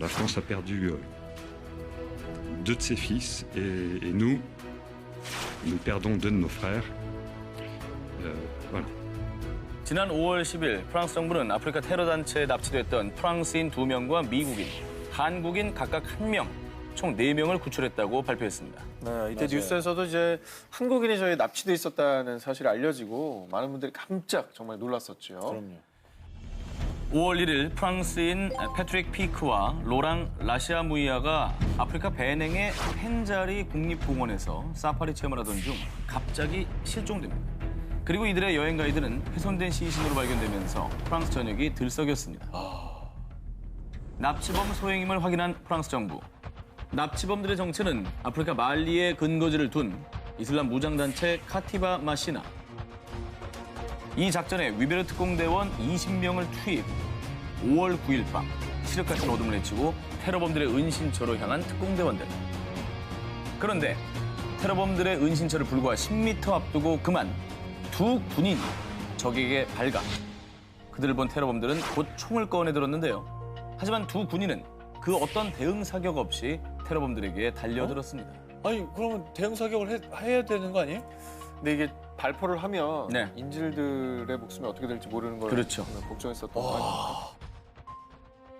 La France a perdu euh, deux de ses fils et, et nous, nous perdons deux de nos frères. Euh, voilà. 지난 5월 10일 프랑스 정부는 아프리카 테러 단체에 납치됐던 프랑스인 2명과 미국인, 한국인 각각 1명, 총 4명을 구출했다고 발표했습니다. 네, 이때 뉴스에서도 이제 한국인이 저희 납치돼 있었다는 사실이 알려지고 많은 분들이 깜짝 정말 놀랐었죠. 그럼요. 5월 1일 프랑스인 패트릭 피크와 로랑 라시아무이아가 아프리카 베냉의 펜자리 국립공원에서 사파리 체험을 하던 중 갑자기 실종됩니다. 그리고 이들의 여행 가이드는 훼손된 시신으로 발견되면서 프랑스 전역이 들썩였습니다. 납치범 소행임을 확인한 프랑스 정부. 납치범들의 정체는 아프리카 말리에 근거지를 둔 이슬람 무장단체 카티바 마시나 이 작전에 위베르 특공대원 20명을 투입. 5월 9일 밤 시력 같은 어둠을 헤치고 테러범들의 은신처로 향한 특공대원들. 그런데 테러범들의 은신처를 불과 10m 앞두고 그만 두 군인이 적에게 발각. 그들을 본 테러범들은 곧 총을 꺼내 들었는데요. 하지만 두 군인은 그 어떤 대응 사격 없이 테러범들에게 달려들었습니다. 아니 그러면 대응 사격을 해, 해야 되는 거 아니에요? 근데 이게 발포를 하면 네. 인질들의 목숨이 어떻게 될지 모르는 걸 그렇죠. 걱정했었던 거 아닙니까?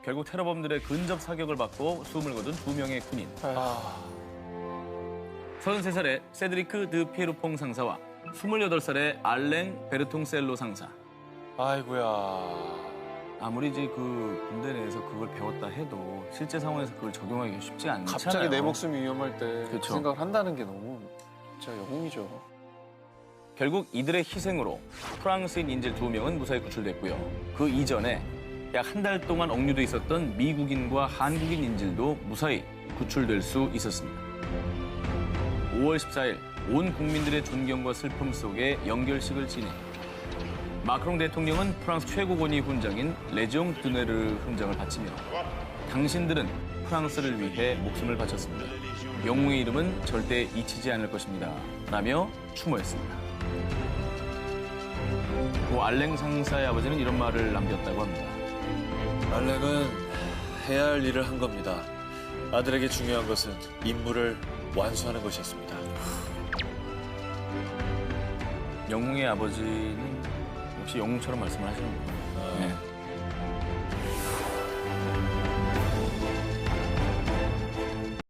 결국 테러범들의 근접 사격을 받고 숨을 거둔 두 명의 군인. 아, 33살의 세드리크 드 피에르퐁 상사와 28살의 알랭 베르통셀로 상사. 아이고야. 아무리 이제 그 군대 내에서 그걸 배웠다 해도 실제 상황에서 그걸 적용하기 쉽지 않잖아요. 갑자기 내 목숨이 위험할 때그 그렇죠. 생각을 한다는 게 너무 진짜 영웅이죠. 결국 이들의 희생으로 프랑스인 인질 두 명은 무사히 구출됐고요. 그 이전에 약 한 달 동안 억류돼 있었던 미국인과 한국인 인질도 무사히 구출될 수 있었습니다. 5월 14일 온 국민들의 존경과 슬픔 속에 연결식을 진행. 마크롱 대통령은 프랑스 최고 권위 훈장인 레지옹 드네르 훈장을 바치며 당신들은 프랑스를 위해 목숨을 바쳤습니다. 영웅의 이름은 절대 잊히지 않을 것입니다. 라며 추모했습니다. 고 알랭 상사의 아버지는 이런 말을 남겼다고 합니다. 알렉은 해야 할 일을 한 겁니다. 아들에게 중요한 것은 임무를 완수하는 것이었습니다. 영웅의 아버지는 역시 영웅처럼 말씀을 하시는군요. 네.